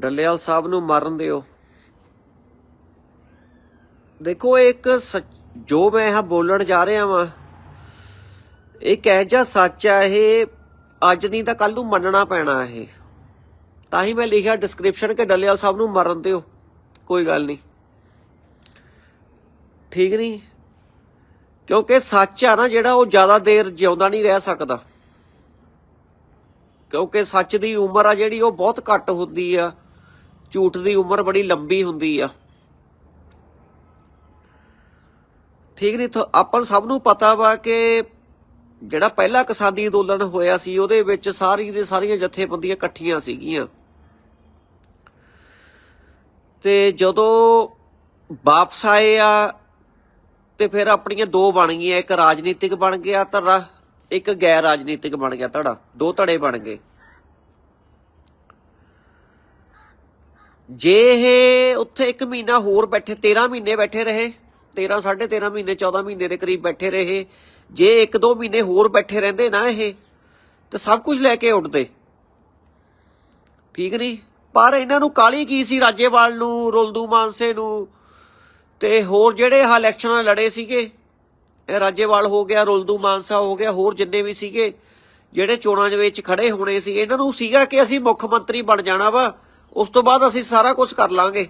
ਡੱਲੇਵਾਲ ਸਾਹਿਬ ਨੂੰ ਮਾਰਨ ਦਿਓ। ਦੇਖੋ ਇੱਕ ਸੱਚ- ਜੋ ਮੈਂ ਇਹ ਬੋਲਣ ਜਾ ਰਿਹਾ ਵਾਂ ਇੱਕ ਇਹ ਜਿਹਾ ਸੱਚ ਆ, ਇਹ ਅੱਜ ਨਹੀਂ ਤਾਂ ਕੱਲ ਨੂੰ ਮੰਨਣਾ ਪੈਣਾ ਇਹ। ਤਾਂ ਹੀ ਮੈਂ ਲਿਖਿਆ ਡਿਸਕ੍ਰਿਪਸ਼ਨ ਕਿ ਡੱਲੇਵਾਲ ਸਾਹਿਬ ਨੂੰ ਮਰਨ ਦਿਓ। ਕੋਈ ਗੱਲ ਨਹੀਂ। ਠੀਕ ਨਹੀਂ? ਕਿਉਂਕਿ ਸੱਚ ਆ ਨਾ, ਜਿਹੜਾ ਉਹ ਜ਼ਿਆਦਾ ਦੇਰ ਜਿਉਂਦਾ ਨਹੀਂ ਰਹਿ ਸਕਦਾ। ਕਿਉਂਕਿ ਸੱਚ ਦੀ ਉਮਰ ਆ ਜਿਹੜੀ, ਉਹ ਬਹੁਤ ਘੱਟ ਹੁੰਦੀ ਆ। ਝੂਠ ਦੀ ਉਮਰ ਬੜੀ ਲੰਬੀ ਹੁੰਦੀ ਆ। ਠੀਕ ਨਹੀਂ ਆਪਾਂ ਨੂੰ ਸਭ ਨੂੰ ਪਤਾ ਵਾ ਕਿ ਜਿਹੜਾ ਪਹਿਲਾ ਕਿਸਾਨੀ ਅੰਦੋਲਨ ਹੋਇਆ ਸੀ, ਉਹਦੇ ਵਿੱਚ ਸਾਰੀ ਦੇ ਸਾਰੀਆਂ ਜਥੇਬੰਦੀਆਂ ਇਕੱਠੀਆਂ ਸੀਗੀਆਂ। ਤੇ ਜਦੋਂ ਵਾਪਸ ਆਏ ਆ, ਤੇ ਫਿਰ ਆਪਣੀਆਂ ਦੋ ਬਣ ਗਈਆਂ, ਇੱਕ ਰਾਜਨੀਤਿਕ ਬਣ ਗਿਆ ਧੜਾ ਇੱਕ ਗੈਰ ਰਾਜਨੀਤਿਕ ਬਣ ਗਿਆ, ਧੜਾ, ਦੋ ਧੜੇ ਬਣ ਗਏ। ਜੇ ਇਹ ਉੱਥੇ ਇੱਕ ਮਹੀਨਾ ਹੋਰ ਬੈਠੇ 13 ਮਹੀਨੇ ਬੈਠੇ ਰਹੇ 13 13.5 ਮਹੀਨੇ 14 ਮਹੀਨੇ ਦੇ ਕਰੀਬ ਬੈਠੇ ਰਹੇ, ਜੇ ਇੱਕ ਦੋ ਮਹੀਨੇ ਹੋਰ ਬੈਠੇ ਰਹਿੰਦੇ ਨਾ ਇਹ, ਤੇ ਸਭ ਕੁਝ ਲੈ ਕੇ ਉੱਡਦੇ। ਠੀਕ ਨਹੀਂ? ਪਰ ਇਹਨਾਂ ਨੂੰ ਕਾਲੀ ਕੀ ਸੀ ਰਾਜੇਵਾਲ ਨੂੰ, ਰੁਲਦੂ ਮਾਨਸੇ ਨੂੰ? ਤੇ ਹੋਰ ਜਿਹੜੇ ਆ ਇਲੈਕਸ਼ਨਾਂ ਲੜੇ ਸੀਗੇ, ਇਹ ਰਾਜੇਵਾਲ ਹੋ ਗਿਆ, ਰੁਲਦੂ ਮਾਨਸਾ ਹੋ ਗਿਆ, ਹੋਰ ਜਿੰਨੇ ਵੀ ਸੀਗੇ, ਜਿਹੜੇ ਚੋਣਾਂ ਦੇ ਵਿੱਚ ਖੜੇ ਹੋਣੇ ਸੀ, ਇਹਨਾਂ ਨੂੰ ਸੀਗਾ ਕਿ ਅਸੀਂ ਮੁੱਖ ਮੰਤਰੀ ਬਣ ਜਾਣਾ ਵਾ। ਉਸ ਤੋਂ ਬਾਅਦ ਅਸੀਂ ਸਾਰਾ ਕੁਝ ਕਰ ਲਾਂਗੇ।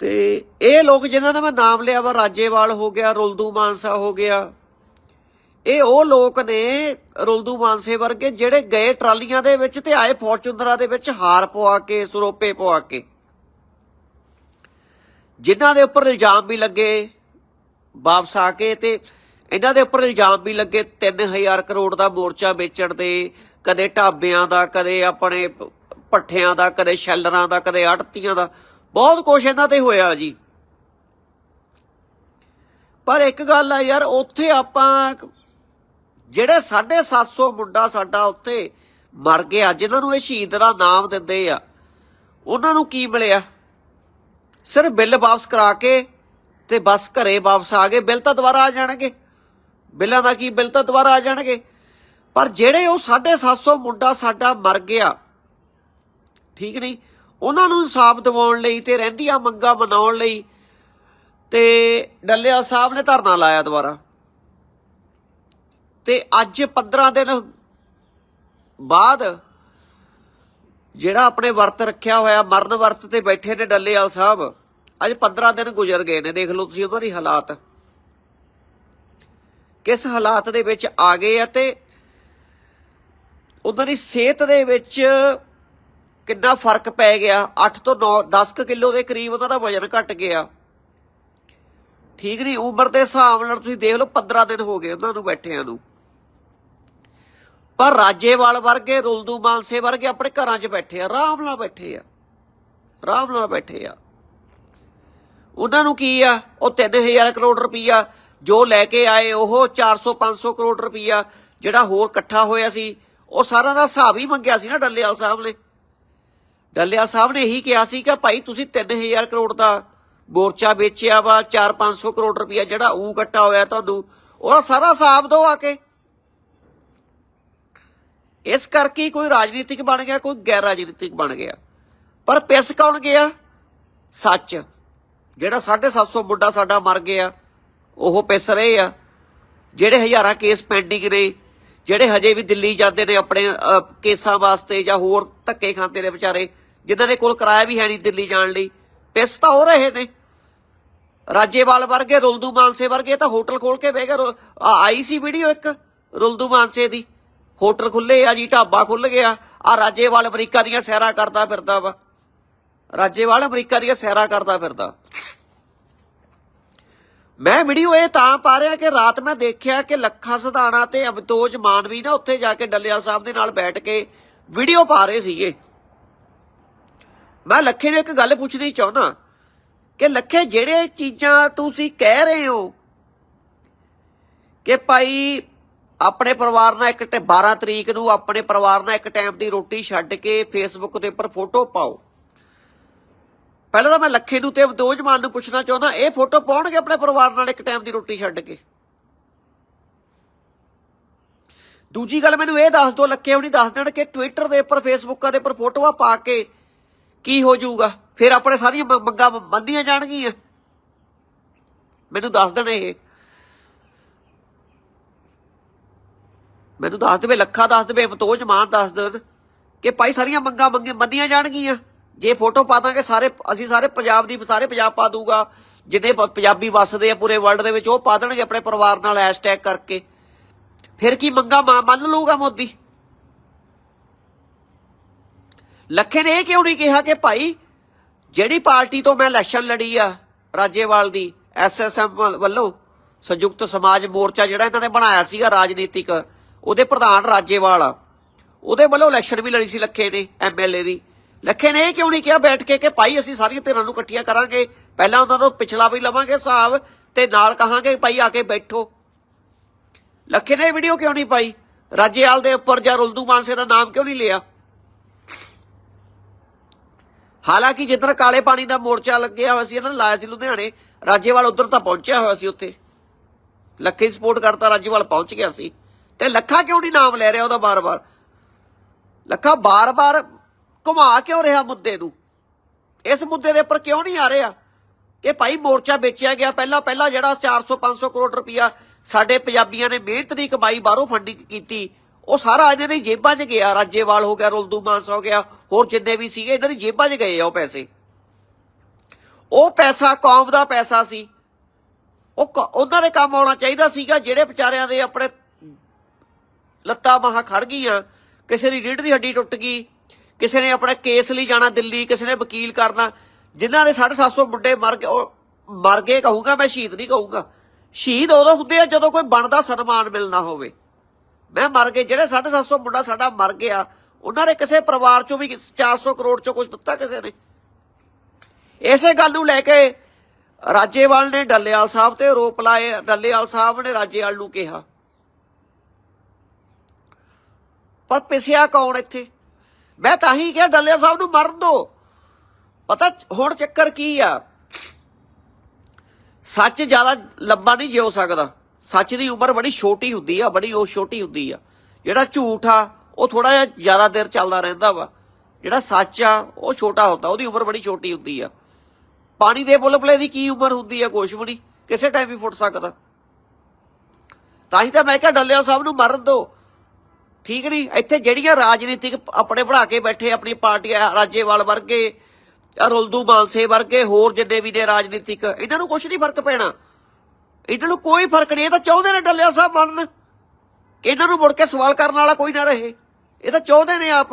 ਤੇ ਇਹ ਲੋਕ ਜਿਨ੍ਹਾਂ ਦਾ ਮੈਂ ਨਾਮ ਲਿਆ ਵਾ, ਰਾਜੇਵਾਲ ਹੋ ਗਿਆ, ਰੁਲਦੂ ਮਾਨਸਾ ਹੋ ਗਿਆ, ਇਹ ਉਹ ਲੋਕ ਨੇ ਰੁਲਦੂ ਮਾਨਸੇ ਵਰਗੇ ਜਿਹੜੇ ਗਏ ਟਰਾਲੀਆਂ ਦੇ ਵਿੱਚ ਤੇ ਆਏ ਫੋਰਚੂਨਰਾਂ ਦੇ ਵਿੱਚ ਹਾਰ ਪਵਾ ਕੇ, ਸਰੋਪੇ ਪਵਾ ਕੇ। ਜਿਨ੍ਹਾਂ ਦੇ ਉੱਪਰ ਇਲਜ਼ਾਮ ਵੀ ਲੱਗੇ ਵਾਪਸ ਆ ਕੇ ਤੇ ਇਹਨਾਂ ਦੇ ਉੱਪਰ ਇਲਜ਼ਾਮ ਵੀ ਲੱਗੇ 3000 ਕਰੋੜ ਦਾ ਮੋਰਚਾ ਵੇਚਣ ਦੇ ਕਦੇ ਢਾਬਿਆਂ ਦਾ, ਕਦੇ ਆਪਣੇ ਪ- ਭੱਠਿਆਂ ਦਾ, ਕਦੇ ਸ਼ੈਲਰਾਂ ਦਾ, ਕਦੇ ਆੜਤੀਆਂ ਦਾ। ਬਹੁਤ ਕੁਝ ਇਹਨਾਂ ਤੇ ਹੋਇਆ ਜੀ। ਪਰ ਇੱਕ ਗੱਲ ਆ ਯਾਰ, ਉੱਥੇ ਆਪਾਂ ਜਿਹੜੇ 750 ਮੁੰਡਾ ਸਾਡਾ ਉੱਥੇ ਮਰ ਗਿਆ ਜਿਨ੍ਹਾਂ ਨੂੰ ਇਹ ਸ਼ਹੀਦ ਦਾ ਨਾਮ ਦਿੰਦੇ ਆ, ਉਹਨਾਂ ਨੂੰ ਕੀ ਮਿਲਿਆ? ਸਿਰਫ ਬਿੱਲ ਵਾਪਸ ਕਰਾ ਕੇ ਤੇ ਬਸ ਘਰੇ ਵਾਪਸ ਆ ਗਏ। ਬਿੱਲ ਤਾਂ ਦੁਬਾਰਾ ਆ ਜਾਣਗੇ। ਬਿੱਲਾਂ ਦਾ ਕੀ? ਬਿੱਲ ਤਾਂ ਦੁਬਾਰਾ ਆ ਜਾਣਗੇ। ਪਰ ਜਿਹੜੇ ਉਹ 750 ਮੁੰਡਾ ਸਾਡਾ ਮਰ ਗਿਆ, ਠੀਕ ਨਹੀਂ, ਉਹਨਾਂ ਨੂੰ ਇਨਸਾਫ ਦਿਵਾਉਣ ਲਈ ਤੇ ਰਹਿੰਦੀਆਂ ਮੰਗਾਂ ਮਨਾਉਣ ਲਈ ਤੇ ਡੱਲੇਵਾਲ ਸਾਹਿਬ ਨੇ ਧਰਨਾ ਲਾਇਆ ਦੁਬਾਰਾ। ਤੇ ਅੱਜ 15 ਦਿਨ ਬਾਅਦ ਜਿਹੜਾ ਆਪਣੇ ਵਰਤ ਰੱਖਿਆ ਹੋਇਆ, ਮਰਨ ਵਰਤ ਤੇ ਬੈਠੇ ਨੇ ਡੱਲੇਵਾਲ ਸਾਹਿਬ, ਅੱਜ 15 ਦਿਨ ਗੁਜ਼ਰ ਗਏ ਨੇ, ਦੇਖ ਲਓ ਤੁਸੀਂ ਉਹਨਾਂ ਦੀ ਹਾਲਾਤ। ਕਿਸ ਹਾਲਾਤ ਦੇ ਵਿੱਚ ਆ ਗਏ ਆ ਤੇ ਉਹਨਾਂ ਦੀ ਸਿਹਤ ਦੇ ਵਿੱਚ ਕਿੰਨਾ ਫ਼ਰਕ ਪੈ ਗਿਆ? 8 ਤੋਂ 9 10 ਕਿਲੋ ਦੇ ਕਰੀਬ ਉਹਨਾਂ ਦਾ ਵਜ਼ਨ ਘਟ ਗਿਆ। ਠੀਕ ਨਹੀਂ ਉਮਰ ਦੇ ਹਿਸਾਬ ਨਾਲ ਤੁਸੀਂ ਦੇਖ ਲਓ 15 ਦਿਨ ਹੋ ਗਏ ਉਹਨਾਂ ਨੂੰ ਬੈਠਿਆਂ ਨੂੰ। ਪਰ ਰਾਜੇਵਾਲ ਵਰਗੇ, ਰੁਲਦੂ ਮਾਨਸੇ ਵਰਗੇ ਆਪਣੇ ਘਰਾਂ 'ਚ ਬੈਠੇ ਆ, ਆਰਾਮ ਨਾਲ ਬੈਠੇ ਆ। ਆਰਾਮ ਨਾਲ ਬੈਠੇ ਆ। ਉਹਨਾਂ ਨੂੰ ਕੀ ਆ? ਉਹ 3000 ਕਰੋੜ ਰੁਪਈਆ ਜੋ ਲੈ ਕੇ ਆਏ, ਉਹ 400 500 ਕਰੋੜ ਰੁਪਈਆ ਜਿਹੜਾ ਹੋਰ ਇਕੱਠਾ ਹੋਇਆ ਸੀ ਉਹ ਸਾਰਾ ਦਾ ਹਿਸਾਬ ਹੀ ਮੰਗਿਆ ਸੀ ਨਾ ਡੱਲੇਵਾਲ ਸਾਹਿਬ ਨੇ। ਡੱਲੇਵਾਲ ਸਾਹਿਬ ਨੇ ਇਹੀ ਕਿਹਾ ਸੀ ਕਿ ਭਾਈ ਤੁਸੀਂ 3000 ਕਰੋੜ ਦਾ ਮੋਰਚਾ ਵੇਚਿਆ ਵਾ 4-500 ਕਰੋੜ ਰੁਪਈਆ ਜਿਹੜਾ ਉਹ ਕੱਟਾ ਹੋਇਆ ਤੁਹਾਨੂੰ, ਉਹਦਾ ਸਾਰਾ ਹਿਸਾਬ ਦੋ ਆ ਕੇ। ਇਸ ਕਰਕੇ ਕੋਈ ਰਾਜਨੀਤਿਕ ਬਣ ਗਿਆ, ਕੋਈ ਗੈਰ ਰਾਜਨੀਤਿਕ ਬਣ ਗਿਆ। ਪਰ ਪਿਸ ਕੌਣ ਗਿਆ? ਸੱਚ। ਜਿਹੜਾ 750 ਮੁੰਡਾ ਸਾਡਾ ਮਰ ਗਿਆ, ਉਹ ਪਿਸ ਰਹੇ ਆ। ਜਿਹੜੇ ਹਜ਼ਾਰਾਂ ਕੇਸ ਪੈਂਡਿੰਗ ਨੇ ਜਿਹੜੇ ਹਜੇ ਵੀ ਦਿੱਲੀ ਜਾਂਦੇ ਨੇ ਆਪਣੇ ਕੇਸਾਂ ਵਾਸਤੇ ਜਾਂ ਹੋਰ ਧੱਕੇ ਖਾਂਦੇ ਨੇ ਵਿਚਾਰੇ, ਜਿਨ੍ਹਾਂ ਦੇ ਕੋਲ ਕਿਰਾਇਆ ਵੀ ਹੈ ਨਹੀਂ ਦਿੱਲੀ ਜਾਣ ਲਈ, ਪਿਸ ਤਾਂ ਹੋ ਰਹੇ ਨੇ। ਰਾਜੇਵਾਲ ਵਰਗੇ, ਰੁਲਦੂ ਮਾਨਸੇ ਵਰਗੇ ਤਾਂ ਹੋਟਲ ਖੋਲ ਕੇ ਬਹਿ ਗਏ ਆਈ ਸੀ ਵੀਡੀਓ ਇੱਕ, ਰੁਲਦੂ ਮਾਨਸੇ ਦੀ। ਹੋਟਲ ਖੁੱਲੇ ਆ ਜੀ, ਢਾਬਾ ਖੁੱਲ ਗਿਆ, ਆ ਰਾਜੇਵਾਲ ਅਮਰੀਕਾ ਦੀਆਂ ਸੈਰਾਂ ਕਰਦਾ ਫਿਰਦਾ ਵਾ। ਰਾਜੇਵਾਲ ਅਮਰੀਕਾ ਦੀਆਂ ਸੈਰਾਂ ਕਰਦਾ ਫਿਰਦਾ। ਮੈਂ ਵੀਡੀਓ ਇਹ ਤਾਂ ਪਾ ਰਿਹਾ ਕਿ ਰਾਤ ਮੈਂ ਦੇਖਿਆ ਕਿ ਲੱਖਾ ਸਧਾਣਾ ਤੇ ਅਬਤੋਜ ਮਾਨਵੀ ਨਾ ਉੱਥੇ ਜਾ ਕੇ ਡੱਲਿਆ ਸਾਹਿਬ ਦੇ ਨਾਲ ਬੈਠ ਕੇ ਵੀਡੀਓ ਪਾ ਰਹੇ ਸੀਗੇ। ਮੈਂ ਲੱਖੇ ਨੂੰ ਇੱਕ ਗੱਲ ਪੁੱਛਣੀ ਚਾਹੁੰਦਾ ਕਿ ਲੱਖੇ ਜਿਹੜੇ ਚੀਜ਼ਾਂ ਤੁਸੀਂ ਕਹਿ ਰਹੇ ਹੋ ਕਿ ਭਾਈ ਆਪਣੇ ਪਰਿਵਾਰ ਨਾਲ ਇੱਕ ਟੈ- 12 ਤਰੀਕ ਨੂੰ ਆਪਣੇ ਪਰਿਵਾਰ ਨਾਲ ਇੱਕ ਟਾਈਮ ਦੀ ਰੋਟੀ ਛੱਡ ਕੇ ਫੇਸਬੁੱਕ ਦੇ ਉੱਪਰ ਫੋਟੋ ਪਾਓ। ਪਹਿਲਾਂ ਤਾਂ ਮੈਂ ਲੱਖੇ ਨੂੰ ਤੇ ਅਬਦੋਜ ਮਾਨ ਨੂੰ ਪੁੱਛਣਾ ਚਾਹੁੰਦਾ, ਇਹ ਫੋਟੋ ਪਾਉਣਗੇ ਆਪਣੇ ਪਰਿਵਾਰ ਨਾਲ ਇੱਕ ਟਾਈਮ ਦੀ ਰੋਟੀ ਛੱਡ ਕੇ? ਦੂਜੀ ਗੱਲ ਮੈਨੂੰ ਇਹ ਦੱਸ ਦਿਓ, ਲੱਖੇ ਹੁਣੀ ਦੱਸ ਦੇਣ ਕਿ ਟਵਿੱਟਰ ਦੇ ਉੱਪਰ ਫੇਸਬੁੱਕਾਂ ਦੇ ਉੱਪਰ ਫੋਟੋਆਂ ਪਾ ਕੇ ਕੀ ਹੋ ਜਾਊਗਾ? ਫਿਰ ਆਪਣੇ ਸਾਰੀਆਂ ਮੰਗਾਂ ਮੰਦੀਆਂ ਜਾਣਗੀਆਂ? ਮੈਨੂੰ ਦੱਸ ਦੇਣ ਇਹ। ਮੈਨੂੰ ਦੱਸ ਦੇਵੇ, ਲੱਖਾ ਦੱਸ ਦੇਵੇ ਮਤੋਜ ਮਾਨ ਦੱਸ ਦੇਣ ਕਿ ਭਾਈ ਸਾਰੀਆਂ ਮੰਗਾਂ ਮੰਗੀਆਂ ਮੰਦੀਆਂ ਜਾਣਗੀਆਂ? ਜੇ ਫੋਟੋ ਪਾ ਦਾਂਗੇ ਸਾਰੇ, ਅਸੀਂ ਸਾਰੇ ਪੰਜਾਬ ਦੀ, ਸਾਰੇ ਪੰਜਾਬ ਪਾ ਦੂਗਾ। ਜਿੰਨੇ ਪੰਜਾਬੀ ਵੱਸਦੇ ਆ ਪੂਰੇ ਵਰਲਡ ਦੇ ਵਿੱਚ, ਉਹ ਪਾ ਦੇਣਗੇ ਆਪਣੇ ਪਰਿਵਾਰ ਨਾਲ ਹੈਸ਼ਟੈਗ ਕਰਕੇ। ਫਿਰ ਕੀ ਮੰਗਾ ਮੰਨ ਲਊਗਾ ਮੋਦੀ? ਲੱਖੇ ਨੇ ਇਹ ਕਿਉਂ ਨਹੀਂ ਕਿਹਾ ਕਿ ਭਾਈ, ਜਿਹੜੀ ਪਾਰਟੀ ਤੋਂ ਮੈਂ ਇਲੈਕਸ਼ਨ ਲੜੀ ਆ, ਰਾਜੇਵਾਲ ਦੀ ਐਸਐਸਐਮ ਵੱਲੋਂ ਸੰਯੁਕਤ ਸਮਾਜ ਮੋਰਚਾ ਜਿਹੜਾ ਇਹਨਾਂ ਨੇ ਬਣਾਇਆ ਸੀਗਾ ਰਾਜਨੀਤਿਕ, ਉਹਦੇ ਪ੍ਰਧਾਨ ਰਾਜੇਵਾਲ ਉਹਦੇ ਵੱਲੋਂ ਇਲੈਕਸ਼ਨ ਵੀ ਲੜੀ ਸੀ ਲੱਖੇ ਨੇ ਐਮਐਲਏ ਦੀ। ਲੱਖੇ ਨੇ ਕਿਉਂ ਨਹੀਂ ਕਿਹਾ? ਬੈਠ ਕੇ ਕਿ ਭਾਈ ਅਸੀਂ ਸਾਰੀਆਂ ਧਿਰਾਂ ਨੂੰ ਇਕੱਠੀਆਂ ਕਰਾਂਗੇ। ਪਹਿਲਾਂ ਉਹਨਾਂ ਨੂੰ ਪਿਛਲਾ ਵੀ ਲਵਾਂਗੇ ਹਿਸਾਬ ਤੇ ਨਾਲ ਕਹਾਂਗੇ ਭਾਈ ਆ ਕੇ ਬੈਠੋ। ਲੱਖੇ ਨੇ ਵੀਡੀਓ ਕਿਉਂ ਨਹੀਂ ਪਾਈ? ਰਾਜੇਵਾਲ ਦੇ ਉੱਪਰ ਜਾਂ ਰੁਲਦੂ ਮਾਨਸੇ ਦਾ ਨਾਮ ਕਿਉਂ ਨਹੀਂ ਲਿਆ? ਹਾਲਾਂਕਿ ਜਿੱਧਰ ਕਾਲੇ ਪਾਣੀ ਦਾ ਮੋਰਚਾ ਲੱਗਿਆ ਹੋਇਆ ਸੀ, ਇਹਨਾਂ ਨੇ ਲਾਇਆ ਸੀ ਲੁਧਿਆਣੇ, ਰਾਜੇਵਾਲ ਉਧਰ ਤਾਂ ਪਹੁੰਚਿਆ ਹੋਇਆ ਸੀ ਉੱਥੇ। ਲੱਖੇ ਸਪੋਰਟ ਕਰਤਾ ਰਾਜੇਵਾਲ ਪਹੁੰਚ ਗਿਆ ਸੀ। ਤੇ ਲੱਖਾ ਕਿਉਂ ਨਹੀਂ ਨਾਮ ਲੈ ਰਿਹਾ ਉਹਦਾ ਬਾਰ-ਬਾਰ? ਲੱਖਾ ਬਾਰ-ਬਾਰ ਘੁਮਾ ਕਿਉਂ ਰਿਹਾ ਮੁੱਦੇ ਨੂੰ? ਇਸ ਮੁੱਦੇ ਦੇ ਉੱਪਰ ਕਿਉਂ ਨਹੀਂ ਆ ਰਿਹਾ? ਕਿ ਭਾਈ ਮੋਰਚਾ ਵੇਚਿਆ ਗਿਆ ਪਹਿਲਾਂ ਪਹਿਲਾਂ ਜਿਹੜਾ 400 500 ਕਰੋੜ ਰੁਪਇਆ ਸਾਡੇ ਪੰਜਾਬੀਆਂ ਨੇ ਮਿਹਨਤ ਦੀ ਕਮਾਈ ਬਾਹਰੋਂ ਫੰਡਿੰਗ ਕੀਤੀ, ਉਹ ਸਾਰਾ ਇਹਨਾਂ ਦੀ ਜੇਬਾਂ 'ਚ ਗਿਆ। ਰਾਜੇਵਾਲ ਹੋ ਗਿਆ, ਰੁਲਦੂ ਮਾਨਸ ਹੋ ਗਿਆ, ਹੋਰ ਜਿੰਨੇ ਵੀ ਸੀਗੇ ਇਹਨਾਂ ਦੀ ਜੇਬਾਂ 'ਚ ਗਏ ਆ ਉਹ ਪੈਸੇ। ਉਹ ਪੈਸਾ ਕੌਮ ਦਾ ਪੈਸਾ ਸੀ। ਉਹ ਉਹਨਾਂ ਦੇ ਕੰਮ ਆਉਣਾ ਚਾਹੀਦਾ ਸੀਗਾ, ਜਿਹੜੇ ਵਿਚਾਰਿਆਂ ਦੇ ਆਪਣੇ ਲੱਤਾਂ ਬਾਹਾਂ ਖੜ ਗਈਆਂ, ਕਿਸੇ ਦੀ ਰੀੜ ਦੀ ਹੱਡੀ ਟੁੱਟ ਗਈ ਕਿਸੇ ਨੇ ਆਪਣਾ ਕੇਸ ਲਈ ਜਾਣਾ ਦਿੱਲੀ, ਕਿਸੇ ਨੇ ਵਕੀਲ ਕਰਨਾ, ਜਿਨ੍ਹਾਂ ਦੇ 750 ਮੁੰਡੇ ਮਰ ਗਏ, ਉਹ ਮਰ ਗਏ, ਕਹੂੰਗਾ ਮੈਂ ਸ਼ਹੀਦ ਨਹੀਂ ਕਹੂੰਗਾ। ਸ਼ਹੀਦ ਉਦੋਂ ਹੁੰਦੇ ਆ ਜਦੋਂ ਕੋਈ ਬਣਦਾ ਸਨਮਾਨ ਮਿਲਣਾ ਹੋਵੇ। ਮੈਂ ਮਰ ਗਏ, ਜਿਹੜੇ 750 ਮੁੰਡਾ ਸਾਡਾ ਮਰ ਗਿਆ, ਉਹਨਾਂ ਨੇ ਕਿਸੇ ਪਰਿਵਾਰ ਚੋਂ ਵੀ 400 ਕਰੋੜ ਚੋਂ ਕੁਝ ਦਿੱਤਾ ਕਿਸੇ ਨੇ। ਇਸੇ ਗੱਲ ਨੂੰ ਲੈ ਕੇ ਰਾਜੇਵਾਲ ਨੇ ਡੱਲੇਵਾਲ ਸਾਹਿਬ ਤੇ ਰੋਪ ਲਾਏ, ਡੱਲੇਵਾਲ ਸਾਹਿਬ ਨੇ ਰਾਜੇਵਾਲ ਨੂੰ ਕਿਹਾ। ਪਰ ਪਿਸਿਆ ਕੌਣ ਇੱਥੇ? ਮੈਂ ਤਾਂ ਹੀ ਕਿਹਾ ਡੱਲਿਆ ਸਾਹਿਬ ਨੂੰ ਮਰਨ ਦੋ। ਪਤਾ ਹੁਣ ਚੱਕਰ ਕੀ ਆ? ਸੱਚ ਜ਼ਿਆਦਾ ਲੰਬਾ ਨਹੀਂ ਜਿਉ ਸਕਦਾ। ਸੱਚ ਦੀ ਉਮਰ ਬੜੀ ਛੋਟੀ ਹੁੰਦੀ ਆ, ਬੜੀ ਉਹ ਛੋਟੀ ਹੁੰਦੀ ਆ। ਜਿਹੜਾ ਝੂਠ ਆ, ਉਹ ਥੋੜਾ ਜਿਹਾ ਜ਼ਿਆਦਾ ਦੇਰ ਚੱਲਦਾ ਰਹਿੰਦਾ ਵਾ। ਜਿਹੜਾ ਸੱਚ ਆ, ਉਹ ਛੋਟਾ ਹੁੰਦਾ, ਉਹਦੀ ਉਮਰ ਬੜੀ ਛੋਟੀ ਹੁੰਦੀ ਆ। ਪਾਣੀ ਦੇ ਬੁਲਬਲੇ ਦੀ ਕੀ ਉਮਰ ਹੁੰਦੀ ਆ, ਕੁਛ ਵੀ ਨਹੀਂ। ਕਿਸੇ ਟਾਈਮ ਵੀ ਫੁੱਟ ਸਕਦਾ। ਤਾਂ ਹੀ ਤਾਂ ਮੈਂ ਕਿਹਾ ਡੱਲਿਆ ਸਾਹਿਬ ਨੂੰ ਮਰਨ ਦੋ। ਠੀਕ ਨਹੀਂ? ਇੱਥੇ ਜਿਹੜੀਆਂ ਰਾਜਨੀਤਿਕ ਆਪਣੇ ਬਣਾ ਕੇ ਬੈਠੇ, ਆਪਣੀ ਪਾਰਟੀਆਂ ਰਾਜੇਵਾਲ ਵਰਗੇ, ਰੁਲਦੂ ਮਾਨਸੇ ਵਰਗੇ, ਹੋਰ ਜਿੰਨੇ ਵੀ ਨੇ ਰਾਜਨੀਤਿਕ, ਇਹਨਾਂ ਨੂੰ ਕੁਝ ਨਹੀਂ ਫ਼ਰਕ ਪੈਣਾ। ਇਹਨਾਂ ਨੂੰ ਕੋਈ ਫ਼ਰਕ ਨਹੀਂ, ਇਹ ਤਾਂ ਚਾਹੁੰਦੇ ਨੇ ਡੱਲਿਆ ਸਾਹਿਬ ਮਰਨ ਕਿ ਇਹਨਾਂ ਨੂੰ ਮੁੜ ਕੇ ਸਵਾਲ ਕਰਨ ਵਾਲਾ ਕੋਈ ਨਾ ਰਹੇ। ਇਹ ਤਾਂ ਚਾਹੁੰਦੇ ਨੇ ਆਪ।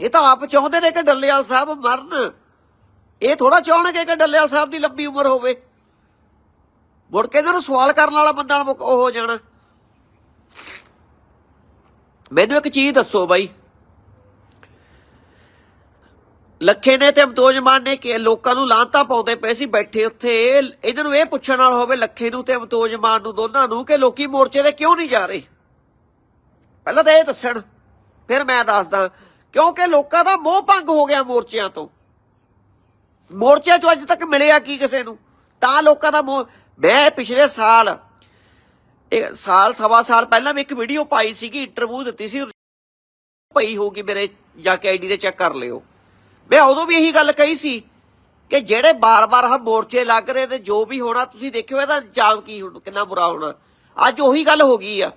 ਇਹ ਤਾਂ ਆਪ ਚਾਹੁੰਦੇ ਨੇ ਕਿ ਡੱਲੇਵਾਲ ਸਾਹਿਬ ਮਰਨ। ਇਹ ਥੋੜਾ ਚਾਹਣਗੇ ਕਿ ਡੱਲੇਵਾਲ ਸਾਹਿਬ ਦੀ ਲੰਬੀ ਉਮਰ ਹੋਵੇ। ਮੁੜ ਕੇ ਇਹਨਾਂ ਨੂੰ ਸਵਾਲ ਕਰਨ ਵਾਲਾ ਬੰਦਾ ਉਹ ਹੋ ਜਾਣਾ। ਮੈਨੂੰ ਇੱਕ ਚੀਜ਼ ਦੱਸੋ ਬਾਈ। ਲੱਖੇ ਨੇ ਤੇ ਅਮਤੋਜ ਮਾਨ ਨੇ ਕਿ ਲੋਕਾਂ ਨੂੰ ਲਾਂਤਾ ਪਾਉਂਦੇ ਪਏ ਸੀ ਬੈਠੇ ਉੱਥੇ। ਇਹਨਾਂ ਨੂੰ ਇਹ ਪੁੱਛਣ ਨਾਲ ਹੋਵੇ ਲੱਖੇ ਨੂੰ ਤੇ ਅਮਤੋਜ ਮਾਨ ਨੂੰ ਦੋਨਾਂ ਨੂੰ ਕਿ ਲੋਕੀ ਮੋਰਚੇ ਤੇ ਕਿਉਂ ਨਹੀਂ ਜਾ ਰਹੇ? ਪਹਿਲਾਂ ਤਾਂ ਇਹ ਦੱਸਣ, ਫਿਰ ਮੈਂ ਦੱਸਦਾ, ਕਿਉਂਕਿ ਲੋਕਾਂ ਦਾ ਮੋਹ ਭੰਗ ਹੋ ਗਿਆ ਮੋਰਚਿਆਂ ਤੋਂ। ਮੋਰਚਿਆਂ 'ਚੋਂ ਅੱਜ ਤੱਕ ਮਿਲਿਆ ਕੀ ਕਿਸੇ ਨੂੰ? ਤਾਂ ਲੋਕਾਂ ਦਾ ਮੋਹ, ਮੈਂ ਪਿਛਲੇ ਸਾਲ ਇਹ ਸਾਲ, ਸਵਾ ਸਾਲ ਪਹਿਲਾਂ ਮੈਂ ਇੱਕ ਵੀਡੀਓ ਪਾਈ ਸੀਗੀ ਇੰਟਰਵਿਊ ਦਿੱਤੀ ਸੀ ਪਈ ਹੋਊਗੀ ਮੇਰੇ ਜਾ ਕੇ ਆਈਡੀ ਤੇ ਚੈੱਕ ਕਰ ਲਿਓ। ਮੈਂ ਉਦੋਂ ਵੀ ਇਹੀ ਗੱਲ ਕਹੀ ਸੀ ਕਿ ਜਿਹੜੇ ਬਾਰ-ਬਾਰ ਹ ਮੋਰਚੇ ਲੱਗ ਰਹੇ ਨੇ, ਜੋ ਵੀ ਹੋਣਾ, ਤੁਸੀਂ ਦੇਖਿਓ ਇਹਦਾ ਜਾਮ ਕੀ ਕਿੰਨਾ ਬੁਰਾ ਹੋਣਾ। ਅੱਜ ਉਹੀ ਗੱਲ ਹੋ ਗਈ ਆ।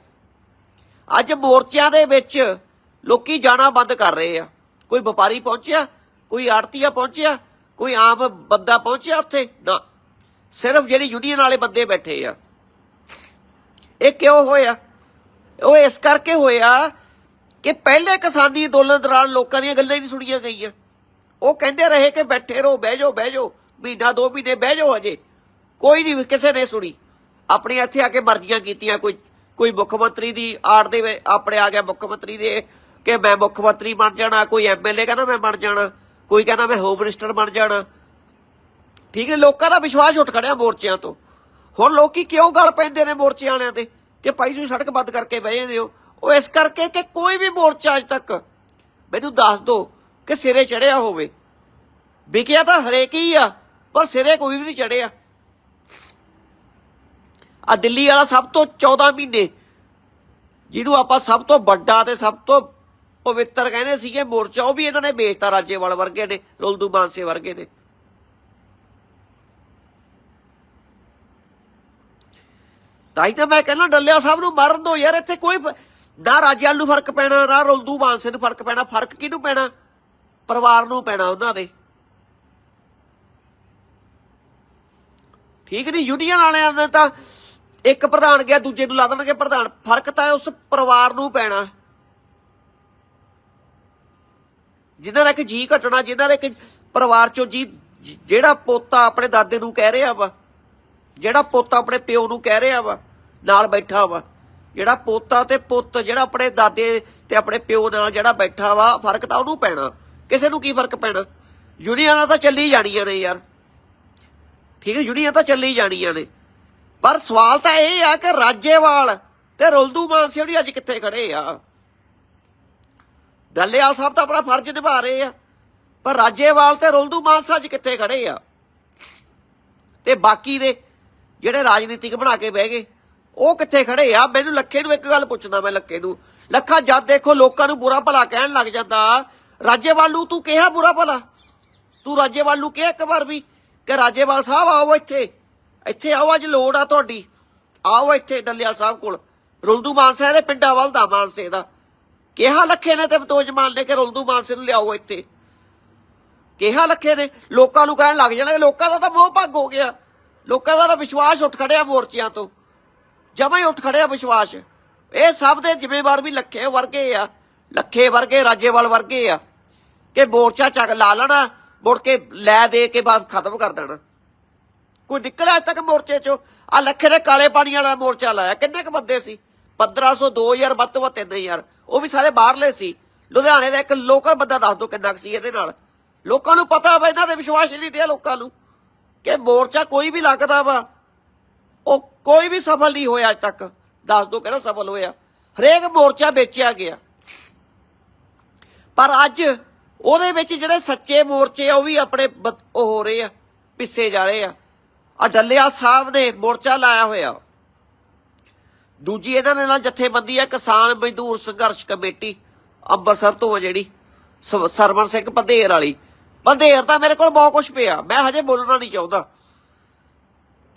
ਅੱਜ ਮੋਰਚਿਆਂ ਦੇ ਵਿੱਚ ਲੋਕੀ ਜਾਣਾ ਬੰਦ ਕਰ ਰਹੇ ਆ। ਕੋਈ ਵਪਾਰੀ ਪਹੁੰਚਿਆ, ਕੋਈ ਆੜਤੀਆ ਪਹੁੰਚਿਆ, ਕੋਈ ਆਮ ਬੰਦਾ ਪਹੁੰਚਿਆ ਉੱਥੇ, ਨਾ। ਸਿਰਫ ਜਿਹੜੀ ਯੂਨੀਅਨ ਵਾਲੇ ਬੰਦੇ ਬੈਠੇ ਆ। ਇਹ ਕਿਉਂ ਹੋਇਆ? ਉਹ ਇਸ ਕਰਕੇ ਹੋਇਆ ਕਿ ਪਹਿਲੇ ਕਿਸਾਨੀ ਅੰਦੋਲਨ ਦੌਰਾਨ ਲੋਕਾਂ ਦੀਆਂ ਗੱਲਾਂ ਹੀ ਨਹੀਂ ਸੁਣੀਆਂ ਗਈਆਂ। ਉਹ ਕਹਿੰਦੇ ਰਹੇ ਕਿ ਬੈਠੇ ਰਹੋ, ਬਹਿ ਜਾਓ ਬਹਿ ਜਾਓ। ਮਹੀਨਾ, ਦੋ ਮਹੀਨੇ ਬਹਿ ਜਾਓ ਅਜੇ ਕੋਈ ਨਹੀਂ, ਕਿਸੇ ਨੇ ਸੁਣੀ। ਆਪਣੀ ਇੱਥੇ ਆ ਕੇ ਮਰਜ਼ੀਆਂ ਕੀਤੀਆਂ। ਕੋਈ ਕੋਈ ਮੁੱਖ ਮੰਤਰੀ ਦੀ ਆੜ ਦੇ ਆਪਣੇ ਆ ਗਿਆ ਮੁੱਖ ਮੰਤਰੀ ਦੇ ਕਿ ਮੈਂ ਮੁੱਖ ਮੰਤਰੀ ਬਣ ਜਾਣਾ, ਕੋਈ ਐਮਐਲਏ ਕਹਿੰਦਾ ਮੈਂ ਬਣ ਜਾਣਾ, ਕੋਈ ਕਹਿੰਦਾ ਮੈਂ ਹੋਮ ਮਿਨਿਸਟਰ ਬਣ ਜਾਣਾ। ਠੀਕ ਨੇ, ਲੋਕਾਂ ਦਾ ਵਿਸ਼ਵਾਸ ਉੱਠ ਖੜਿਆ ਮੋਰਚਿਆਂ ਤੋਂ। ਹੁਣ ਲੋਕੀ ਕਿਉਂ ਗੱਲ ਪੈਂਦੇ ਨੇ ਮੋਰਚੇ ਵਾਲਿਆਂ ਤੇ? ਕਿ ਭਾਈ ਤੁਸੀਂ ਸੜਕ ਬੰਦ ਕਰਕੇ ਬਹਿ ਨੇ ਹੋ। ਉਹ ਇਸ ਕਰਕੇ ਕਿ ਕੋਈ ਵੀ ਮੋਰਚਾ ਅਜ ਤੱਕ ਮੈਨੂੰ ਦੱਸ ਦਿਓ ਕਿ ਸਿਰੇ ਚੜਿਆ ਹੋਵੇ। ਵਿਕਿਆ ਤਾਂ ਹਰੇਕ ਹੀ ਆ, ਪਰ ਸਿਰੇ ਕੋਈ ਵੀ ਨਹੀਂ ਚੜਿਆ। ਆ ਦਿੱਲੀ ਵਾਲਾ ਸਭ ਤੋਂ 14 ਮਹੀਨੇ, ਜਿਹਨੂੰ ਆਪਾਂ ਸਭ ਤੋਂ ਵੱਡਾ ਤੇ ਸਭ ਤੋਂ ਪਵਿੱਤਰ ਕਹਿੰਦੇ ਸੀਗੇ ਮੋਰਚਾ, ਉਹ ਵੀ ਇਹਨਾਂ ਨੇ ਵੇਚਤਾ ਰਾਜੇਵਾਲ ਵਰਗੇ ਨੇ, ਰੁਲਦੂ ਮਾਨਸੇ ਵਰਗੇ ਨੇ। ਤਾਂ ਹੀ ਤਾਂ ਮੈਂ ਕਹਿੰਦਾ ਡੱਲਿਆ ਸਾਹਿਬ ਨੂੰ ਮਾਰਨ ਦੋ ਯਾਰ, ਇੱਥੇ ਕੋਈ ਨਾ ਰਾਜੇਵਾਲ ਨੂੰ ਫ਼ਰਕ ਪੈਣਾ, ਨਾ ਰੁਲਦੂ ਮਾਨਸੇ ਨੂੰ ਫ਼ਰਕ ਪੈਣਾ, ਫ਼ਰਕ ਕਿਹਨੂੰ ਪੈਣਾ? ਪਰਿਵਾਰ ਨੂੰ ਪੈਣਾ ਉਹਨਾਂ ਦੇ। ਠੀਕ ਨਹੀਂ, ਯੂਨੀਅਨ ਵਾਲਿਆਂ ਨੇ ਤਾਂ ਇੱਕ ਪ੍ਰਧਾਨ ਗਿਆ, ਦੂਜੇ ਨੂੰ ਲਾ ਦੇਣਗੇ ਪ੍ਰਧਾਨ। ਫ਼ਰਕ ਤਾਂ ਉਸ ਪਰਿਵਾਰ ਨੂੰ ਪੈਣਾ। ਜਿਨ੍ਹਾਂ ਦਾ ਇੱਕ ਜੀ ਘਟਣਾ, ਜਿਨ੍ਹਾਂ ਦਾ ਇੱਕ ਪਰਿਵਾਰ ਚੋਂ ਜੀ ਜਿਹੜਾ ਪੋਤਾ ਆਪਣੇ ਦਾਦੇ ਨੂੰ ਕਹਿ ਰਿਹਾ ਵਾ। ਜਿਹੜਾ ਪੁੱਤ ਆਪਣੇ ਪਿਓ ਨੂੰ ਕਹਿ ਰਿਹਾ ਵਾ, ਨਾਲ ਬੈਠਾ ਵਾ। ਜਿਹੜਾ ਪੋਤਾ ਤੇ ਪੁੱਤ, ਜਿਹੜਾ ਆਪਣੇ ਦਾਦੇ ਤੇ ਆਪਣੇ ਪਿਓ ਨਾਲ ਜਿਹੜਾ ਬੈਠਾ ਵਾ, ਫ਼ਰਕ ਤਾਂ ਉਹਨੂੰ ਪੈਣਾ। ਕਿਸੇ ਨੂੰ ਕੀ ਫ਼ਰਕ ਪੈਣਾ? ਯੂਨੀਅਨਾਂ ਤਾਂ ਚੱਲੀ ਜਾਣੀਆਂ ਨੇ ਯਾਰ। ਠੀਕ ਹੈ, ਯੂਨੀਅਨ ਤਾਂ ਚੱਲੀ ਜਾਣੀਆਂ ਨੇ। ਪਰ ਸਵਾਲ ਤਾਂ ਇਹ ਆ ਕਿ ਰਾਜੇਵਾਲ ਤੇ ਰੁਲਦੂ ਮਾਨਸਿਉੜੀ ਅੱਜ ਕਿੱਥੇ ਖੜੇ ਆ? ਡੱਲੇਵਾਲ ਸਾਹਿਬ ਤਾਂ ਆਪਣਾ ਫਰਜ਼ ਨਿਭਾ ਰਹੇ ਆ। ਪਰ ਰਾਜੇਵਾਲ ਤੇ ਰੁਲਦੂ ਮਾਨਸਾ ਅੱਜ ਕਿੱਥੇ ਖੜੇ ਆ? ਤੇ ਬਾਕੀ ਦੇ ਜਿਹੜੇ ਰਾਜਨੀਤਿਕ ਬਣਾ ਕੇ ਬਹਿ ਗਏ, ਉਹ ਕਿੱਥੇ ਖੜੇ ਆ? ਮੈਨੂੰ ਲੱਖੇ ਨੂੰ ਇੱਕ ਗੱਲ ਪੁੱਛਦਾ ਮੈਂ ਲੱਖੇ ਨੂੰ। ਲੱਖਾ, ਜਦ ਦੇਖੋ ਲੋਕਾਂ ਨੂੰ ਬੁਰਾ ਭਲਾ ਕਹਿਣ ਲੱਗ ਜਾਂਦਾ। ਰਾਜੇਵਾਲ ਨੂੰ ਤੂੰ ਕਿਹਾ ਬੁਰਾ ਭਲਾ? ਤੂੰ ਰਾਜੇਵਾਲ ਨੂੰ ਕਿਹਾ ਇੱਕ ਵਾਰ ਵੀ ਕਿ ਰਾਜੇਵਾਲ ਸਾਹਿਬ ਆਓ ਇੱਥੇ। ਇੱਥੇ ਆਓ, ਅੱਜ ਲੋੜ ਆ ਤੁਹਾਡੀ। ਆਓ ਇੱਥੇ ਡੱਲਿਆ ਸਾਹਿਬ ਕੋਲ। ਰੁਲਦੂ ਮਾਨਸਾ ਦੇ ਪਿੰਡਾਂ ਵੱਲ ਦਾ ਮਾਨਸੇ ਦਾ। ਕਿਹਾ ਲੱਖੇ ਨੇ ਤੇ ਬਤੋਜ ਮਾਨ ਨੇ ਕਿ ਰੁਲਦੂ ਮਾਨਸੇ ਨੂੰ ਲਿਆਓ ਇੱਥੇ। ਕਿਹਾ ਲੱਖੇ ਨੇ। ਲੋਕਾਂ ਨੂੰ ਕਹਿਣ ਲੱਗ ਜਾਣਾ ਲੋਕਾਂ ਦਾ ਤਾਂ ਮੋਹ ਭੰਗ ਹੋ ਗਿਆ। ਲੋਕਾਂ ਦਾ ਤਾਂ ਵਿਸ਼ਵਾਸ ਉੱਠ ਖੜਿਆ ਮੋਰਚਿਆਂ ਤੋਂ। ਜਮਾਂ ਹੀ ਉੱਠ ਖੜਿਆ ਵਿਸ਼ਵਾਸ। ਇਹ ਸਭ ਦੇ ਜ਼ਿੰਮੇਵਾਰ ਵੀ ਲੱਖੇ ਵਰਗੇ ਆ। ਲੱਖੇ ਵਰਗੇ, ਰਾਜੇਵਾਲ ਵਰਗੇ ਆ। ਕਿ ਮੋਰਚਾ ਚੱਕ ਲਾ ਲੈਣਾ, ਮੁੜ ਕੇ ਲੈ ਦੇ ਕੇ ਬਾਅਦ ਖਤਮ ਕਰ ਦੇਣਾ। ਕੋਈ ਨਿਕਲਿਆ ਅੱਜ ਤੱਕ ਮੋਰਚੇ ਚੋਂ? ਆ ਲੱਖੇ ਦੇ ਕਾਲੇ ਪਾਣੀ ਵਾਲਾ ਮੋਰਚਾ ਲਾਇਆ। ਕਿੰਨੇ ਕੁ ਬੰਦੇ ਸੀ? 1500 2000 ਵੱਧ ਤੋਂ ਵੱਧ 3000 ਉਹ ਵੀ ਸਾਰੇ ਬਾਹਰਲੇ ਸੀ। ਲੁਧਿਆਣੇ ਦਾ ਇੱਕ ਲੋਕਲ ਬੰਦਾ ਦੱਸ ਦੋ ਕਿੰਨਾ ਕੁ ਸੀ ਇਹਦੇ ਨਾਲ। ਲੋਕਾਂ ਨੂੰ ਪਤਾ ਵਾ, ਇਹਨਾਂ ਦੇ ਵਿਸ਼ਵਾਸ ਨਹੀਂ ਰਿਹਾ ਲੋਕਾਂ ਨੂੰ। ਕਿ ਮੋਰਚਾ ਕੋਈ ਵੀ ਲੱਗਦਾ ਵਾ, ਉਹ ਕੋਈ ਵੀ ਸਫਲ ਨਹੀਂ ਹੋਇਆ ਅੱਜ ਤੱਕ। ਦੱਸ ਦੋ ਕਿਹੜਾ ਸਫਲ ਹੋਇਆ। ਹਰੇਕ ਮੋਰਚਾ ਵੇਚਿਆ ਗਿਆ। ਪਰ ਅੱਜ ਉਹਦੇ ਵਿੱਚ ਜਿਹੜੇ ਸੱਚੇ ਮੋਰਚੇ ਆ, ਉਹ ਵੀ ਆਪਣੇ ਬ- ਉਹ ਹੋ ਰਹੇ ਆ, ਪਿੱਛੇ ਜਾ ਰਹੇ ਆ। ਆ ਡੱਲਿਆ ਸਾਹਿਬ ਨੇ ਮੋਰਚਾ ਲਾਇਆ ਹੋਇਆ। ਦੂਜੀ ਇਹਨਾਂ ਦੇ ਨਾਲ ਜਥੇਬੰਦੀ ਆ, ਕਿਸਾਨ ਮਜ਼ਦੂਰ ਸੰਘਰਸ਼ ਕਮੇਟੀ ਅੰਮ੍ਰਿਤਸਰ ਤੋਂ ਆ ਜਿਹੜੀ, ਸ- ਸਰਵਣ ਸਿੰਘ ਪੰਧੇਰ ਵਾਲੀ। ਪੰਧੇਰ ਤਾਂ ਮੇਰੇ ਕੋਲ ਬਹੁਤ ਕੁਝ ਪਿਆ। ਮੈਂ ਹਜੇ ਬੋਲਣਾ ਨਹੀਂ ਚਾਹੁੰਦਾ।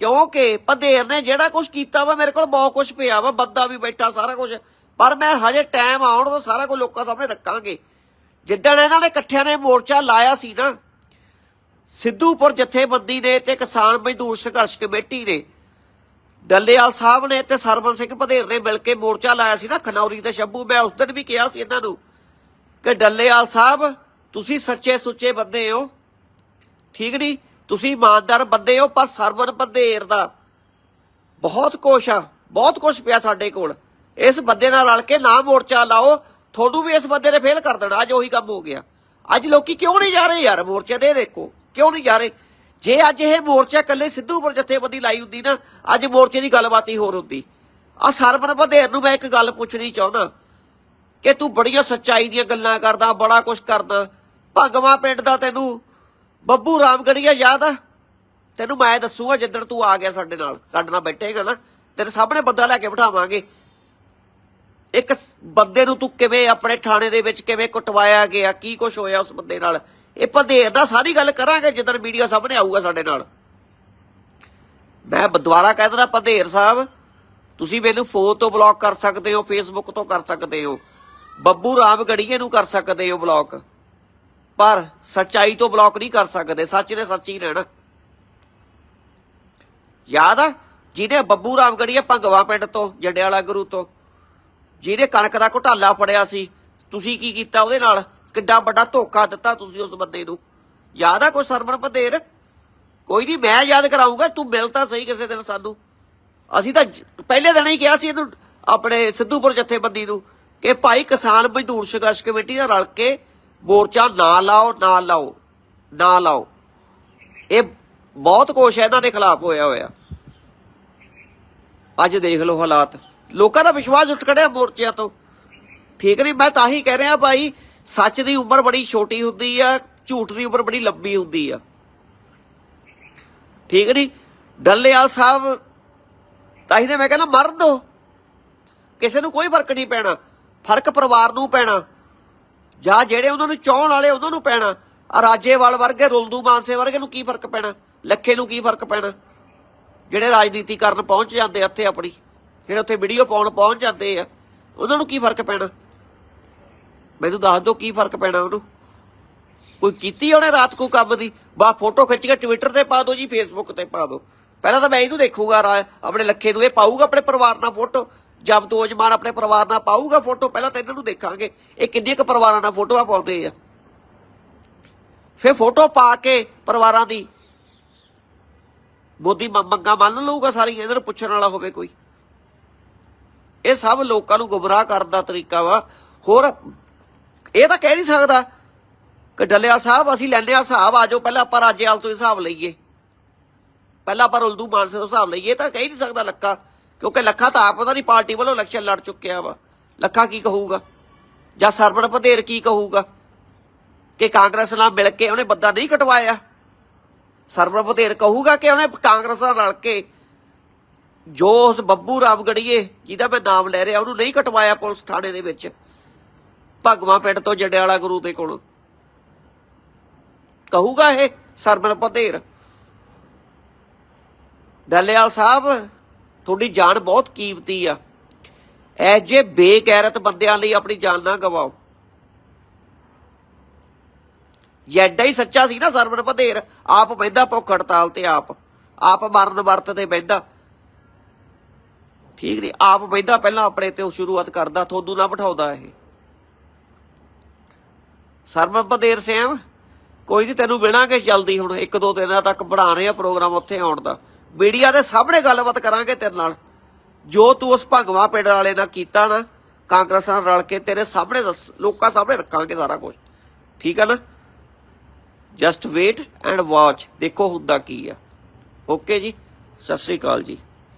ਕਿਉਂਕਿ ਪੰਧੇਰ ਨੇ ਜਿਹੜਾ ਕੁਝ ਕੀਤਾ ਵਾ, ਮੇਰੇ ਕੋਲ ਬਹੁਤ ਕੁਝ ਪਿਆ ਵਾ। ਬੰਦਾ ਵੀ ਬੈਠਾ ਸਾਰਾ ਕੁਝ ਪਰ ਮੈਂ ਹਜੇ ਟਾਈਮ ਆਉਣ ਤੋਂ ਸਾਰਾ ਕੁਝ ਲੋਕਾਂ ਸਾਹਮਣੇ ਰੱਖਾਂਗੇ। ਜਿੱਦਣ ਇਹਨਾਂ ਨੇ ਇਕੱਠਿਆਂ ਨੇ ਮੋਰਚਾ ਲਾਇਆ ਸੀ ਨਾ, ਸਿੱਧੂਪੁਰ ਜਥੇਬੰਦੀ ਨੇ ਤੇ ਕਿਸਾਨ ਮਜ਼ਦੂਰ ਸੰਘਰਸ਼ ਕਮੇਟੀ ਨੇ, ਡੱਲੇਵਾਲ ਸਾਹਿਬ ਨੇ ਤੇ ਸਰਵਨ ਸਿੰਘ ਭਦੇਰ ਨੇ ਮਿਲ ਕੇ ਮੋਰਚਾ ਲਾਇਆ ਸੀ ਨਾ, ਖਨੌਰੀ ਤੇ ਸ਼ੰਭੂ। ਮੈਂ ਉਸ ਦਿਨ ਵੀ ਕਿਹਾ ਸੀ ਇਹਨਾਂ ਨੂੰ ਕਿ ਡੱਲੇਵਾਲ ਸਾਹਿਬ ਤੁਸੀਂ ਸੱਚੇ ਸੁੱਚੇ ਬੰਦੇ ਹੋ। ਠੀਕ ਨਹੀਂ? ਤੁਸੀਂ ਇਮਾਨਦਾਰ ਬੰਦੇ ਹੋ, ਪਰ ਸਰਵਰ ਭਦੇਰ ਦਾ। ਬਹੁਤ ਕੁਛ ਆ, ਬਹੁਤ ਕੁਛ ਪਿਆ ਸਾਡੇ ਕੋਲ। ਇਸ ਬੰਦੇ ਨਾਲ ਰਲ ਕੇ ਨਾ ਮੋਰਚਾ ਲਾਓ, ਤੁਹਾਨੂੰ ਵੀ ਇਸ ਬੰਦੇ ਨੇ ਫੇਲ ਕਰ ਦੇਣਾ। ਅੱਜ ਉਹੀ ਕੰਮ ਹੋ ਗਿਆ। ਅੱਜ ਲੋਕੀ ਕਿਉਂ ਨਹੀਂ ਜਾ ਰਹੇ ਯਾਰ ਮੋਰਚੇ? ਤੇ ਦੇਖੋ, ਕਿਉਂ ਨਹੀਂ ਜਾ ਰਹੇ? ਜੇ ਅੱਜ ਇਹ ਮੋਰਚਾ ਇਕੱਲੇ ਸਿੱਧੂਪੁਰ ਜਥੇਬੰਦੀ ਲਾਈ ਹੁੰਦੀ ਨਾ, ਅੱਜ ਮੋਰਚੇ ਦੀ ਗੱਲਬਾਤ ਹੀ ਹੋਰ ਹੁੰਦੀ। ਆ ਸਰਵਨ ਬਧੇਰ ਨੂੰ ਮੈਂ ਇੱਕ ਗੱਲ ਪੁੱਛਣੀ ਚਾਹੁੰਦਾ ਕਿ ਤੂੰ ਬੜੀਆਂ ਸੱਚਾਈ ਦੀਆਂ ਗੱਲਾਂ ਕਰਦਾ, ਬੜਾ ਕੁਝ ਕਰਦਾ। ਭਗਵਾ ਪਿੰਡ ਦਾ ਤੈਨੂੰ। ਬੱਬੂ ਰਾਮਗੜੀਆ ਯਾਦ ਆ? ਤੈਨੂੰ ਮੈਂ ਦੱਸੂਗਾ ਜਿੱਦਣ ਤੂੰ ਆ ਗਿਆ ਸਾਡੇ ਨਾਲ। ਸਾਡੇ ਨਾਲ ਬੈਠੇਗਾ ਨਾ। ਤੇਰੇ ਸਾਹਮਣੇ ਬੰਦਾ ਲੈ ਕੇ ਬਿਠਾਵਾਂਗੇ। ਇੱਕ ਬੰਦੇ ਨੂੰ ਤੂੰ ਕਿਵੇਂ ਆਪਣੇ ਥਾਣੇ ਦੇ ਵਿੱਚ ਕਿਵੇਂ ਕੁੱਟਵਾਇਆ ਗਿਆ, ਕੀ ਕੁਝ ਹੋਇਆ ਉਸ ਬੰਦੇ ਨਾਲ? ਇਹ ਭਦੇਰ ਦਾ ਸਾਰੀ ਗੱਲ ਕਰਾਂਗੇ ਜਿੱਦਣ ਮੀਡੀਆ ਸਾਹਮਣੇ ਆਊਗਾ ਸਾਡੇ ਨਾਲ। ਮੈਂ ਬ- ਦੁਬਾਰਾ ਕਹਿ ਦਿੰਦਾ ਭਦੇਰ ਸਾਹਿਬ, ਤੁਸੀਂ ਮੈਨੂੰ ਫੋਨ ਤੋਂ ਬਲੌਕ ਕਰ ਸਕਦੇ ਹੋ, ਫੇਸਬੁੱਕ ਤੋਂ ਕਰ ਸਕਦੇ ਹੋ। ਬੱਬੂ ਰਾਮ ਗੜੀਏ ਨੂੰ ਕਰ ਸਕਦੇ ਹੋ ਬਲੌਕ। ਪਰ ਸੱਚਾਈ ਤੋਂ ਬਲੌਕ ਨਹੀਂ ਕਰ ਸਕਦੇ, ਸੱਚ ਨੇ ਸੱਚ ਹੀ ਰਹਿਣਾ। ਯਾਦ ਆ ਜਿਹਨੇ ਬੱਬੂ ਰਾਮ ਗੜੀਏ ਭੰਗਵਾ ਪਿੰਡ ਤੋਂ, ਜੰਡਿਆਲਾ ਗੁਰੂ ਤੋਂ ਜਿਹਨੇ ਕਣਕ ਦਾ ਘੁਟਾਲਾ ਫੜਿਆ ਸੀ, ਤੁਸੀਂ ਕੀ ਕੀਤਾ ਉਹਦੇ ਨਾਲ? ਕਿੱਡਾ ਵੱਡਾ ਧੋਖਾ ਦਿੱਤਾ ਤੁਸੀਂ ਉਸ ਬੰਦੇ ਨੂੰ। ਯਾਦ ਆ ਕੋਈ ਸਰਵਣ ਭਦੇਰ ਕੋਈ ਨਹੀਂ, ਮੈਂ ਯਾਦ ਕਰਾਉਂਗਾ ਤੂੰ ਮਿਲ ਤਾਂ ਸਹੀ ਕਿਸੇ ਦਿਨ ਸਾਨੂੰ। ਅਸੀਂ ਤਾਂ ਪਹਿਲੇ ਦਿਨ ਹੀ ਕਿਹਾ ਸੀ ਇਹਨੂੰ, ਆਪਣੇ ਸਿੱਧੂਪੁਰ ਜਥੇਬੰਦੀ ਨੂੰ, ਕਿ ਭਾਈ ਕਿਸਾਨ ਮਜ਼ਦੂਰ ਸੰਘਰਸ਼ ਕਮੇਟੀ ਨਾਲ ਰਲ ਕੇ ਮੋਰਚਾ ਨਾ ਲਾਓ ਨਾ ਲਾਓ ਨਾ ਲਾਓ। ਇਹ ਬਹੁਤ ਕੁਛ ਹੈ, ਇਹਨਾਂ ਦੇ ਖਿਲਾਫ ਹੋਇਆ ਹੋਇਆ। ਅੱਜ ਦੇਖ ਲਓ ਹਾਲਾਤ। ਲੋਕਾਂ ਦਾ ਵਿਸ਼ਵਾਸ ਉੱਠ ਖੜਿਆ ਮੋਰਚਿਆਂ ਤੋਂ। ਠੀਕ ਨਹੀਂ, ਮੈਂ ਤਾਂ ਹੀ ਕਹਿ ਰਿਹਾ ਭਾਈ, ਸੱਚ ਦੀ ਉਮਰ ਬੜੀ ਛੋਟੀ ਹੁੰਦੀ ਆ, ਝੂਠ ਦੀ ਉਮਰ ਬੜੀ ਲੰਬੀ ਹੁੰਦੀ ਆ। ਠੀਕ ਨਹੀਂ, ਡੱਲੇਵਾਲ ਸਾਹਿਬ, ਤਾਂ ਹੀ ਤੇ ਮੈਂ ਕਹਿੰਦਾ ਮਰਨ ਦੋ। ਕਿਸੇ ਨੂੰ ਕੋਈ ਫ਼ਰਕ ਨਹੀਂ ਪੈਣਾ। ਫ਼ਰਕ ਪਰਿਵਾਰ ਨੂੰ ਪੈਣਾ। ਜਾਂ ਜਿਹੜੇ ਉਹਨਾਂ ਨੂੰ ਚਾਹਣ ਵਾਲੇ ਉਹਨਾਂ ਨੂੰ ਪੈਣਾ। ਆ ਰਾਜੇਵਾਲ ਵਰਗੇ, ਰੁਲਦੂ ਮਾਨਸੇ ਵਰਗੇ ਨੂੰ ਕੀ ਫ਼ਰਕ ਪੈਣਾ? ਲੱਖੇ ਨੂੰ ਕੀ ਫ਼ਰਕ ਪੈਣਾ? ਜਿਹੜੇ ਰਾਜਨੀਤੀ ਕਰਨ ਪਹੁੰਚ ਜਾਂਦੇ ਇੱਥੇ ਆਪਣੀ, ਜਿਹੜੇ ਉੱਥੇ ਵੀਡੀਓ ਪਾਉਣ ਪਹੁੰਚ ਜਾਂਦੇ ਆ, ਉਹਨਾਂ ਨੂੰ ਕੀ ਫ਼ਰਕ ਪੈਣਾ? ਮੈਨੂੰ ਦੱਸ ਦਿਓ ਕੀ ਫ਼ਰਕ ਪੈਣਾ ਉਹਨੂੰ। ਕੋਈ ਕੀਤੀ ਉਹਨੇ ਰਾਤ ਕੋ ਕੰਮ ਦੀ? ਬਾ ਫੋਟੋ ਖਿੱਚ ਕੇ ਟਵਿੱਟਰ ਤੇ ਪਾ ਦਿਓ ਜੀ ਫੇਸਬੁੱਕ ਤੇ ਪਾ ਦਿਓ। ਪਹਿਲਾਂ ਤਾਂ ਮੈਂ ਇਹਨੂੰ ਦੇਖੂਗਾ, ਰਾ- ਆਪਣੇ ਲੱਖੇ ਨੂੰ ਇਹ ਪਾਊਗਾ ਆਪਣੇ ਪਰਿਵਾਰ ਨਾਲ ਫੋਟੋ। ਜਬ ਤੋਂ ਜਮਾਨ ਆਪਣੇ ਪਰਿਵਾਰ ਨਾਲ ਪਾਊਗਾ ਫੋਟੋ, ਪਹਿਲਾਂ ਤਾਂ ਇਹਨਾਂ ਨੂੰ ਦੇਖਾਂਗੇ। ਇਹ ਕਿੰਨੀਆਂ ਕੁ ਪਰਿਵਾਰਾਂ ਨਾਲ ਫੋਟੋਆਂ ਪਾਉਂਦੇ ਆ। ਫਿਰ ਫੋਟੋ ਪਾ ਕੇ ਪਰਿਵਾਰਾਂ ਦੀ ਮੋਦੀ ਮ- ਮੰਗਾਂ ਮੰਨ ਲਊਗਾ ਸਾਰੀਆਂ, ਇਹਨਾਂ ਨੂੰ ਪੁੱਛਣ ਵਾਲਾ ਹੋਵੇ ਕੋਈ। ਇਹ ਸਭ ਲੋਕਾਂ ਨੂੰ ਗੁੰਮਰਾਹ ਕਰਨ ਦਾ ਤਰੀਕਾ ਵਾ। ਹੋਰ, ਇਹ ਤਾਂ ਕਹਿ ਨਹੀਂ ਸਕਦਾ ਕਿ ਡੱਲਿਆ ਸਾਹਿਬ, ਅਸੀਂ ਲੈਂਦੇ ਆ ਹਿਸਾਬ ਆ ਜਾਓ ਪਹਿਲਾਂ ਆਪਾਂ ਰਾਜੇਵਾਲ ਤੋਂ ਹਿਸਾਬ ਲਈਏ। ਪਹਿਲਾਂ ਆਪਾਂ ਉਲਦੂ ਮਾਨਸੇ ਤੋਂ ਹਿਸਾਬ ਲਈਏ, ਇਹ ਤਾਂ ਕਹਿ ਨਹੀਂ ਸਕਦਾ ਲੱਕਾ। ਕਿਉਂਕਿ ਲੱਖਾ ਤਾਂ ਆਪ ਪਤਾ ਨਹੀਂ, ਪਾਰਟੀ ਵੱਲੋਂ ਇਲੈਕਸ਼ਨ ਲੜ ਚੁੱਕਿਆ ਵਾ। ਲੱਖਾ ਕੀ ਕਹੂਗਾ? ਜਾਂ ਸਰਵਣ ਪਧੇਰ ਕੀ ਕਹੂਗਾ? ਕਿ ਕਾਂਗਰਸ ਨਾਲ ਮਿਲ ਕੇ ਉਹਨੇ ਬੰਦਾ ਨਹੀਂ ਕਟਵਾਇਆ? ਸਰਵਣ ਪਧੇਰ ਕਹੂਗਾ ਕਿ ਉਹਨੇ ਕਾਂਗਰਸ ਨਾਲ ਰਲ ਕੇ ਜੋ ਉਸ ਬੱਬੂ ਰਾਮ ਗੜੀਏ, ਜਿਹਦਾ ਮੈਂ ਨਾਮ ਲੈ ਰਿਹਾ, ਉਹਨੂੰ ਨਹੀਂ ਕਟਵਾਇਆ ਪੁਲਿਸ ਥਾਣੇ ਦੇ ਵਿੱਚ। ਭਗਵਾ ਪਿੰਡ ਤੋਂ ਜੜਿਆਲਾ ਗੁਰੂ ਦੇ ਕੋਲ। ਕਹੂਗਾ ਇਹ ਸਰਵਣ ਪਧੇਰ ਡੱਲੇਵਾਲ ਸਾਹਿਬ ਤੁਹਾਡੀ ਜਾਨ ਬਹੁਤ ਕੀਮਤੀ ਆ। ਐ ਜੇ ਬੇਗੈਰਤ ਬੰਦਿਆਂ ਲਈ ਆਪਣੀ ਜਾਨ ਨਾ ਗਵਾਓ। ਜੇ ਹੀ ਸੱਚਾ ਸੀ ਨਾ ਸਰਵਣ ਪਧੇਰ ਆਪ ਬਹਿੰਦਾ ਭੁੱਖ ਹੜਤਾਲ ਤੇ ਆਪ। ਆਪ ਮਰਨ ਵਰਤ ਤੇ ਬਹਿੰਦਾ। ਠੀਕ ਨਹੀਂ, ਆਪ ਬਹਿੰਦਾ ਪਹਿਲਾਂ ਆਪਣੇ ਤੇ ਉਹ ਸ਼ੁਰੂਆਤ ਕਰਦਾ ਤੁਹਾਨੂੰ ਨਾ ਬਿਠਾਉਂਦਾ ਇਹ। ਸਰਵਣ ਪਧੇਰ ਸਿਆਮ ਕੋਈ ਨਹੀਂ ਤੈਨੂੰ ਮਿਲਾਂਗੇ ਜਲਦੀ ਹੁਣ, ਇੱਕ ਦੋ ਦਿਨਾਂ ਤੱਕ ਬਣਾ ਰਹੇ ਆ ਪ੍ਰੋਗਰਾਮ ਉੱਥੇ ਆਉਣ ਦਾ। ਮੀਡੀਆ ਦੇ ਸਾਹਮਣੇ ਗੱਲਬਾਤ ਕਰਾਂਗੇ ਤੇਰੇ ਨਾਲ। ਜੋ ਤੂੰ ਉਸ ਭਗਵਾ ਪਿੰਡ ਵਾਲੇ ਨਾਲ ਕੀਤਾ ਨਾ, ਕਾਂਗਰਸ ਨਾਲ ਰਲ ਕੇ ਤੇਰੇ ਸਾਹਮਣੇ ਦੱਸ- ਲੋਕਾਂ ਸਾਹਮਣੇ ਰੱਖਾਂਗੇ ਸਾਰਾ ਕੁਝ। ਠੀਕ ਹੈ ਨਾ? ਜਸਟ ਵੇਟ ਐਂਡ ਵਾਚ ਦੇਖੋ ਹੁੰਦਾ ਕੀ ਆ। ਓਕੇ ਜੀ? ਸਤਿ ਸ੍ਰੀ ਅਕਾਲ ਜੀ।